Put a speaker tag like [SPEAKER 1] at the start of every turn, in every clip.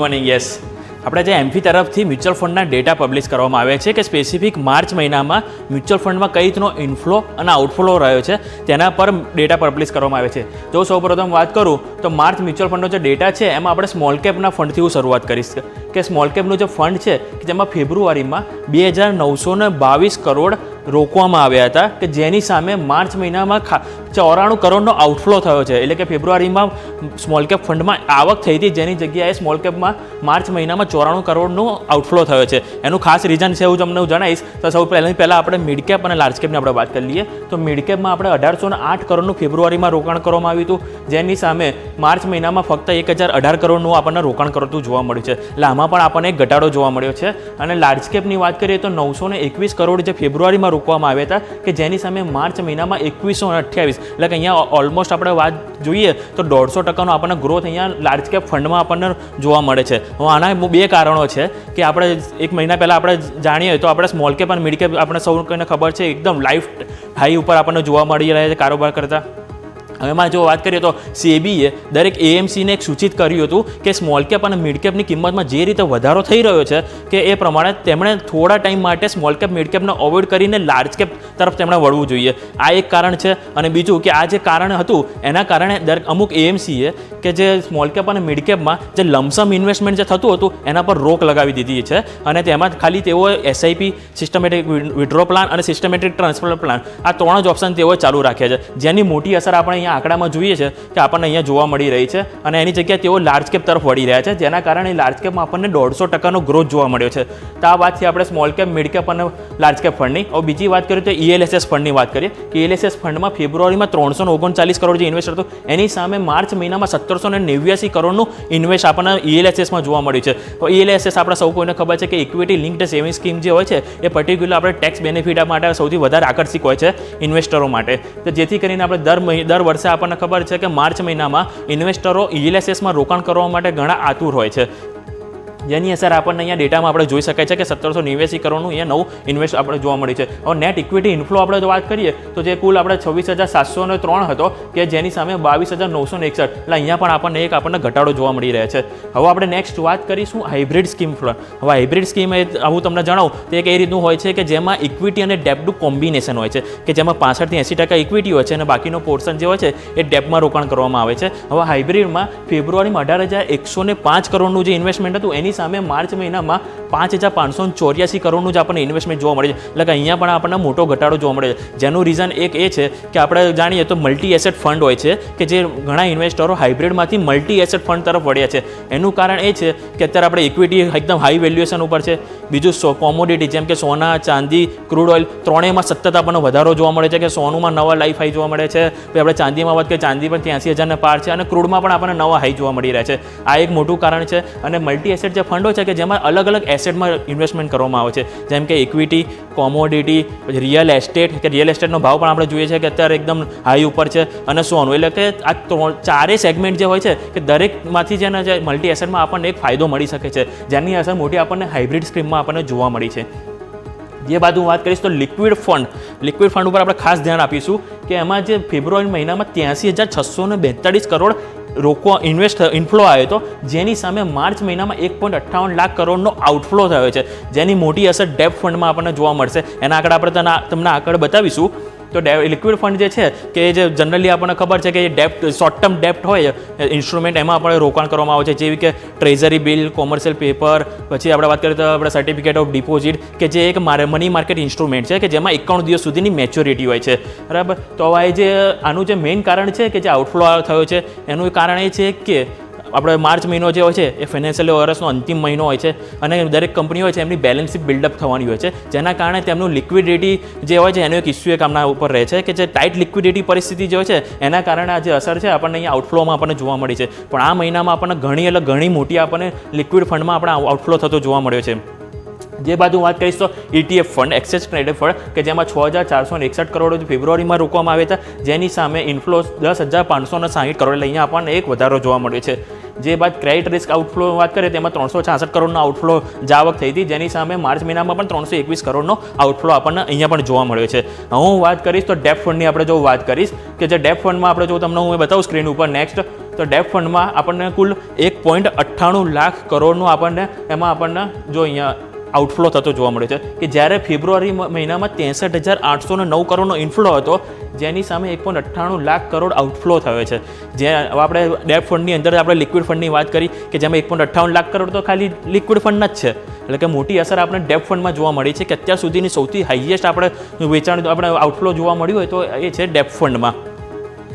[SPEAKER 1] Morning yes આપણે જે એમફી તરફથી મ્યુચ્યુઅલ ફંડના ડેટા પબ્લિશ કરવામાં આવે છે કે સ્પેસિફિક માર્ચ મહિનામાં મ્યુચ્યુઅલ ફંડમાં કઈ રીતનો ઇન્ફ્લો અને આઉટફ્લો રહ્યો છે, તેના પર ડેટા પબ્લિશ કરવામાં આવે છે. જો સૌપ્રથમ વાત કરું, તો માર્ચ મ્યુચ્યુઅલ ફંડનો જે ડેટા છે, એમાં આપણે સ્મોલ કેપના ફંડથી હું શરૂઆત કરીશ. કે સ્મોલ કેપનું જે ફંડ છે, કે જેમાં ફેબ્રુઆરીમાં બે હજાર નવસો બાવીસ કરોડ રોકવામાં આવ્યા હતા કે જેની સામે માર્ચ મહિનામાં ખા ચોરાણું કરોડનો આઉટફ્લો થયો છે. એટલે કે ફેબ્રુઆરીમાં સ્મોલ કેપ ફંડમાં આવક થઈ હતી, જેની જગ્યાએ સ્મોલ કેપમાં માર્ચ મહિનામાં ચોરાણું કરોડનો આઉટફ્લો થયો છે. એનું ખાસ રીઝન છે હું તમને હું જણાવીશ. તો સૌ પહેલાં પહેલાં આપણે મિડ કેપ અને લાર્જ કેપની આપણે વાત કરી લઈએ. તો મિડ કેપમાં આપણે અઢારસો આઠ કરોડનું ફેબ્રુઆરીમાં રોકાણ કરવામાં આવ્યું હતું. જેની સામે માર્ચ મહિનામાં ફક્ત એક હજાર અઢાર કરોડનું આપણને રોકાણ કરતું જોવા મળ્યું છે. એટલે આમાં પણ આપણને એક ઘટાડો જોવા મળ્યો છે. અને લાર્જ કેપની વાત કરીએ તો નવસો એકવીસ કરોડ જે ફેબ્રુઆરીમાં રોકવામાં આવ્યા હતા કે જેની સામે માર્ચ મહિનામાં એકવીસો અઠ્યાવીસ. એટલે કે અહીંયા ઓલમોસ્ટ આપણે વાત જોઈએ તો દોઢસો ટકાનો આપણને ગ્રોથ અહીંયા લાર્જ કેપ ફંડમાં આપણને જોવા મળે છે. આના બે કારણો છે કે આપણે એક મહિના પહેલાં આપણે જાણીએ તો આપણે સ્મોલ કેપ અને મિડ કેપ આપણે સૌ કોઈને ખબર છે, એકદમ લાઈફ હાઈ ઉપર આપણને જોવા મળી રહ્યા છે કારોબાર કરતાં. એમાં જો વાત કરીએ તો સેબીએ દરેક એએમસીને એક સૂચિત કર્યું હતું કે સ્મોલ કેપ અને મિડ કેપની કિંમતમાં જે રીતે વધારો થઈ રહ્યો છે કે એ પ્રમાણે તેમણે થોડા ટાઈમ માટે સ્મોલ કેપ મિડ કેપને અવોઇડ કરીને લાર્જ કેપ તરફ તેમણે વળવું જોઈએ. આ એક કારણ છે અને બીજું કે આ જે કારણ હતું, એના કારણે દરેક અમુક એએમસીએ કે જે સ્મોલ કેપ અને મિડ કેપમાં જે લમસમ ઇન્વેસ્ટમેન્ટ જે થતું હતું, એના પર રોક લગાવી દીધી છે. અને તેમાં ખાલી તેઓ એસઆઈપી સિસ્ટમેટિક વિડ્રો પ્લાન અને સિસ્ટમેટિક ટ્રાન્સફર પ્લાન આ ત્રણ જ ઓપ્શન તેઓએ ચાલુ રાખ્યા છે. જેની મોટી અસર આપણે અહીંયા આંકડામાં જોઈએ છે કે આપણને અહીંયા જોવા મળી રહી છે અને એની જગ્યાએ તેઓ લાર્જ કેપ તરફ વળી રહ્યા છે, જેના કારણે લાર્જ કેપમાં આપણને દોઢસો ટકાનો ગ્રોથ જોવા મળ્યો છે. તો આ વાતથી આપણે સ્મોલ કેપ મિડ કેપ અને લાર્જ કેપ ફંડની હવે બીજી વાત કરીએ તો ઈએલએસએસ ફંડની વાત કરીએ. કે ઈએલએસએસ ફંડમાં ફેબ્રુઆરીમાં ત્રણસો ઓગણચાલીસ કરોડ જે ઇન્વેસ્ટ હતું એની સામે માર્ચ મહિનામાં સત્તરસો ને નેવ્યાસી કરોડનું ઇન્વેસ્ટ આપણને ઈએલએસએસમાં જોવા મળ્યું છે. તો ઈએલએસએસ આપણે સૌ કોઈને ખબર છે કે ઇક્વિટી લિંક્ડ સેવિંગ સ્કીમ જે હોય છે, એ પર્ટિક્યુલર આપણે ટેક્સ બેનિફિટ માટે સૌથી વધારે આકર્ષક હોય છે ઇન્વેસ્ટરો માટે. તો જેથી કરીને આપણે દર મહિ, દર વર્ષે આપણને ખબર છે કે માર્ચ મહિનામાં ઇન્વેસ્ટરો ઈએલએસએસમાં રોકાણ કરવા માટે ઘણા આતુર હોય છે. જેની અસર આપણને અહીંયા ડેટામાં આપણે જોઈ શકાય છે કે સત્તરસો નેવ્યાસી કરોડનું અહીંયા નવું ઇન્વેસ્ટ આપણે જોવા મળી છે. હવે નેટ ઇક્વિટી ઇન્ફ્લો આપણે જો વાત કરીએ, તો જે કુલ આપણે છવ્વીસ હજાર સાતસો ને ત્રણ હતો, કે જેની સામે બાવીસ હજાર નવસો એકસઠ. એટલે અહીંયા પણ આપણને એક આપણને ઘટાડો જોવા મળી રહ્યા છે. હવે આપણે નેક્સ્ટ વાત કરીશું હાઇબ્રિડ સ્કીમ ફ્લોર હવે હાઇબ્રિડ સ્કીમ એ હું તમને જણાવું, તો એક એ રીતનું હોય છે કે જેમાં ઇક્વિટી અને ડેપનું કોમ્બિનેશન હોય છે, કે જેમાં પાસઠથી એંસી ટકા ઇક્વિટી હોય છે અને બાકીનો પોર્શન જે હોય છે, એ ડેપમાં રોકાણ કરવામાં આવે છે. હવે હાઇબ્રિડમાં ફેબ્રુઆરીમાં અઢાર હજાર એકસો પાંચ કરોડનું જે ઇન્વેસ્ટમેન્ટ હતું, એની સામે માર્ચ મહિનામાં પાંચ હજાર પાંચસો ચોર્યાસી કરોડનું જ આપણને ઇન્વેસ્ટમેન્ટ જોવા મળે છે. એટલે કે અહીંયા પણ આપણને મોટો ઘટાડો જોવા મળે છે. જેનું રીઝન એક એ છે કે આપણે જાણીએ તો મલ્ટી એસેટ ફંડ હોય છે કે જે ઘણા ઇન્વેસ્ટરો હાઇબ્રિડમાંથી મલ્ટી એસેટ ફંડ તરફ વળ્યા છે. એનું કારણ એ છે કે અત્યારે આપણે ઇક્વિટી એકદમ હાઈ વેલ્યુએશન ઉપર છે. બીજું સો કોમોડિટી જેમ કે સોના, ચાંદી ક્રૂડ ઓઇલ ત્રણેયમાં સતત આપણને વધારો જોવા મળે છે કે સોનુમાં નવા લાઈફ હાઈ જોવા મળે છે. પછી આપણે ચાંદીમાં વાત કે ચાંદી પણ ત્યાંસી હજારને પાર છે અને ક્રૂડમાં પણ આપણને નવા હાઈ જોવા મળી રહ્યા છે. આ એક મોટું કારણ છે અને મલ્ટી એસેટ જે ફંડો છે કે જેમાં અલગ અલગ એસેટમાં ઇન્વેસ્ટમેન્ટ કરવામાં આવે છે. જેમ કે ઇક્વિટી, કોમોડિટી, પછી રિયલ એસ્ટેટ, કે રિયલ એસ્ટેટનો ભાવ પણ આપણે જોઈએ છે કે અત્યારે એકદમ હાઈ ઉપર છે અને સોનું એટલે કે આ ત્રણ ચારેય સેગમેન્ટ જે હોય છે કે દરેકમાંથી જેને જે મલ્ટી એસેટમાં આપણને એક ફાયદો મળી શકે છે. જેની અસર મોટી આપણને હાઇબ્રિડ સ્કીમમાં આપણને જોવા મળી છે. જે બાદ હું વાત કરીશ તો લિક્વિડ ફંડ. લિક્વિડ ફંડ ઉપર આપણે ખાસ ધ્યાન આપીશું કે એમાં જે ફેબ્રુઆરી મહિનામાં ત્યાંસી હજાર છસો ને બેતાળીસ કરોડ રોકવા ઇન્વેસ્ટ ઇન્ફ્લો આવ્યો હતો. જેની સામે માર્ચ મહિનામાં એક પોઈન્ટ અઠ્ઠાવન લાખ કરોડનો આઉટફ્લો થયો છે. જેની મોટી અસર ડેપ ફંડમાં આપણને જોવા મળશે. એના આગળ આપણે તમને આગળ બતાવીશું તો લિક્વિડ ફંડ જે છે, કે જે જનરલી આપણને ખબર છે કે ડેપ્ટ શોર્ટ ટર્મ ડેપ્ટ હોય ઇન્સ્ટ્રુમેન્ટ એમાં આપણે રોકાણ કરવામાં આવે છે. જેવી કે ટ્રેઝરી બિલ કોમર્શિયલ પેપર પછી આપણે વાત કરીએ તો આપણે સર્ટિફિકેટ ઓફ ડિપોઝિટ કે જે એક મની માર્કેટ ઇન્સ્ટ્રુમેન્ટ છે, કે જેમાં એકાણું દિવસ સુધીની મેચ્યોરિટી હોય છે. બરાબર? તો આ જે આનું જે મેઇન કારણ છે કે જે આઉટફ્લો થયો છે, એનું કારણ એ છે કે આપણે માર્ચ મહિનો જે હોય છે, એ ફાઇનાન્શિયલ વર્ષનો અંતિમ મહિનો હોય છે અને દરેક કંપની હોય છે, એમની બેલેન્સ શીટ બિલ્ડઅપ થવાની હોય છે. જેના કારણે તેમનું લિક્વિડિટી જે હોય છે, એનો એક ઇસ્યુ એક આમના ઉપર રહે છે કે જે ટાઈટ લિક્વિડિટી પરિસ્થિતિ જે હોય છે, એના કારણે આ જે અસર છે, આપણને અહીંયા આઉટફ્લોમાં આપણને જોવા મળી છે. પણ આ મહિનામાં આપણને ઘણી એટલે ઘણી મોટી આપણને લિક્વિડ ફંડમાં આપણે આઉટફ્લો થતો જોવા મળ્યો છે. જે બાજુ વાત કરીશ તો ETF fund access traded fund કે જેમાં છ હજાર ચારસો એકસઠ કરોડ ફેબ્રુઆરીમાં રોકવામાં આવ્યા હતા. જેની સામે ઇન્ફ્લો દસ હજાર પાંચસો ને સાહીઠ કરોડ લઈને આપણને એક વધારો જોવા મળ્યો છે. જે બાદ ક્રેડિટ રિસ્ક આઉટફ્લો વાત કરીએ તેમાં ત્રણસો છાસઠ કરોડનો આઉટફ્લો જાવક થઈ હતી. જેની સામે માર્ચ મહિનામાં પણ ત્રણસો એકવીસ કરોડનો આઉટફ્લો આપણને અહીંયા પણ જોવા મળ્યો છે. હું વાત કરીશ તો ડેપ ફંડની આપણે જો વાત કરીશ કે જે ડેપ ફંડમાં આપણે જો તમને હું બતાવું સ્ક્રીન ઉપર નેક્સ્ટ તો ડેપ ફંડમાં આપણને કુલ એક પોઈન્ટ અઠ્ઠાણું લાખ કરોડનું આપણને એમાં આપણને જો અહીંયા આઉટફ્લો થતો જોવા મળ્યો છે કે જ્યારે ફેબ્રુઆરી મહિનામાં ત્રેસઠ હજાર આઠસો નવ કરોડનો ઇન્ફ્લો હતો, જેની સામે એક પોઈન્ટ અઠ્ઠાણું લાખ કરોડ આઉટફ્લો થયો છે. જે આપણે ડેપ ફંડની અંદર આપણે લિક્વિડ ફંડની વાત કરી કે જેમાં એક પોઈન્ટ અઠ્ઠાવન લાખ કરોડ તો ખાલી લિક્વિડ ફંડના જ છે. એટલે કે મોટી અસર આપણે ડેપ ફંડમાં જોવા મળી છે કે અત્યાર સુધીની સૌથી હાઈએસ્ટ આપણે વેચાણ, આપણે આઉટફ્લો જોવા મળ્યું હોય તો એ છે ડેપ ફંડમાં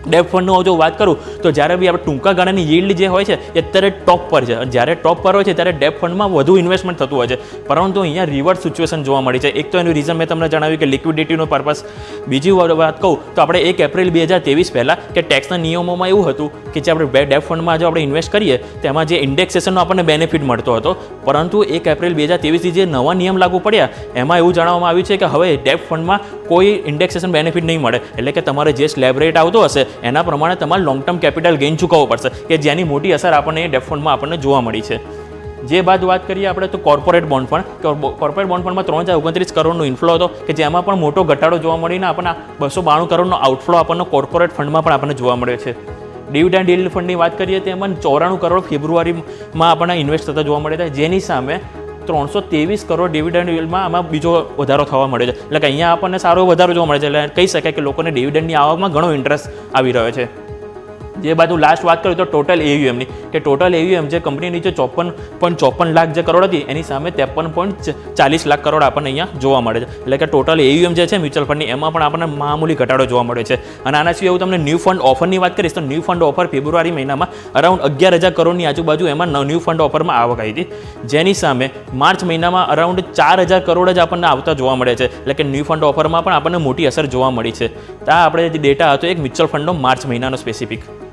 [SPEAKER 1] ડેપ ફંડનો જો વાત કરું, તો જ્યારે બી આપણે ટૂંકા ગાળાની યીલ્ડ જે હોય છે, એ અત્યારે ટોપ પર છે. જ્યારે ટોપ પર હોય છે, ત્યારે ડેપ ફંડમાં વધુ ઇન્વેસ્ટમેન્ટ થતું હોય છે. પરંતુ અહીંયા રિવર્સ સિચ્યુએશન જોવા મળી છે. એક તો એનું રીઝન મેં તમને જણાવ્યું કે લિક્વિડિટીનો પર્પસ બીજી વાત કહું, તો આપણે એક એપ્રિલ બે હજાર ત્રેવીસ પહેલાં કે ટેક્સના નિયમોમાં એવું હતું કે જે આપણે ડેપ ફંડમાં જો આપણે ઇન્વેસ્ટ કરીએ તેમાં જે ઇન્ડેક્સેશનનો આપણને બેનિફિટ મળતો હતો. પરંતુ એક એપ્રિલ બે હજાર ત્રેવીસથી જે નવા નિયમ લાગુ પડ્યા, એમાં એવું જણાવવામાં આવ્યું છે કે હવે ડેપ ફંડમાં કોઈ ઇન્ડેક્સેશન બેનિફિટ નહીં મળે. એટલે કે તમારે જે સ્લેબ રેટ આવતો હશે એના પ્રમાણે તમારે લોંગ ટર્મ કેપિટલ ગેઇન ચૂકવવો પડશે, કે જેની મોટી અસર આપણને એ ડેપ આપણને જોવા મળી છે. જે બાદ વાત કરીએ આપણે તો corporate bond fund corporate bond ફંડમાં ત્રણ હજાર ઓગણત્રીસ કરોડનો ઇન્ફ્લો હતો, કે જેમાં પણ મોટો ઘટાડો જોવા મળીને આપણને બસો બાણું કરોડનો આઉટફ્લો આપણને કોર્પોરેટ ફંડમાં પણ આપણને જોવા મળ્યો છે. ડિવિડન્ડ ડીલ ફંડની વાત કરીએ તો એમાં ચોરાણું કરોડ ફેબ્રુઆરીમાં આપણને ઇન્વેસ્ટ થતા જોવા મળે છે જેની સામે ત્રણસો ત્રેવીસ કરોડ ડિવિડન્ડ yield-માં આમાં બીજો વધારો થવા મળ્યો છે. એટલે કે અહીંયા આપણને સારો વધારો જોવા મળે છે. એટલે કહી શકાય કે લોકોને ડિવિડન્ડની આવકમાં ઘણો ઇન્ટરેસ્ટ આવી રહ્યો છે. જે બાજુ લાસ્ટ વાત કરીએ તો ટોટલ એયુએમની કે ટોટલ એયુએમ જે કંપનીની જે ચોપન પોઈન્ટ ચોપન લાખ જે કરોડ હતી, એની સામે ત્રેપન પોઈન્ટ ચાલીસ લાખ કરોડ આપણને અહીંયા જોવા મળે છે. એટલે કે ટોટલ એયુએમ જે છે મ્યુચ્યુઅલ ફંડની એમાં પણ આપણને મામૂલી ઘટાડો જોવા મળે છે. અને આના સિવાય હું તમને ન્યૂ ફંડ ઓફરની વાત કરીશ, તો ન્યૂ ફંડ ઓફર ફેબ્રુઆરી મહિનામાં અરાઉન્ડ અગિયાર હજાર કરોડની આજુબાજુ એમાં ન્યૂ ફંડ ઓફરમાં આવક આવી હતી. જેની સામે માર્ચ મહિનામાં અરાઉન્ડ ચાર હજાર કરોડ જ આપણને આવતા જોવા મળે છે. એટલે કે ન્યૂ ફંડ ઓફરમાં પણ આપણને મોટી અસર જોવા મળી છે. આ આપણે જે ડેટા હતો, એક મ્યુચ્યુઅલ ફંડનો માર્ચ મહિનાનો સ્પેસિફિક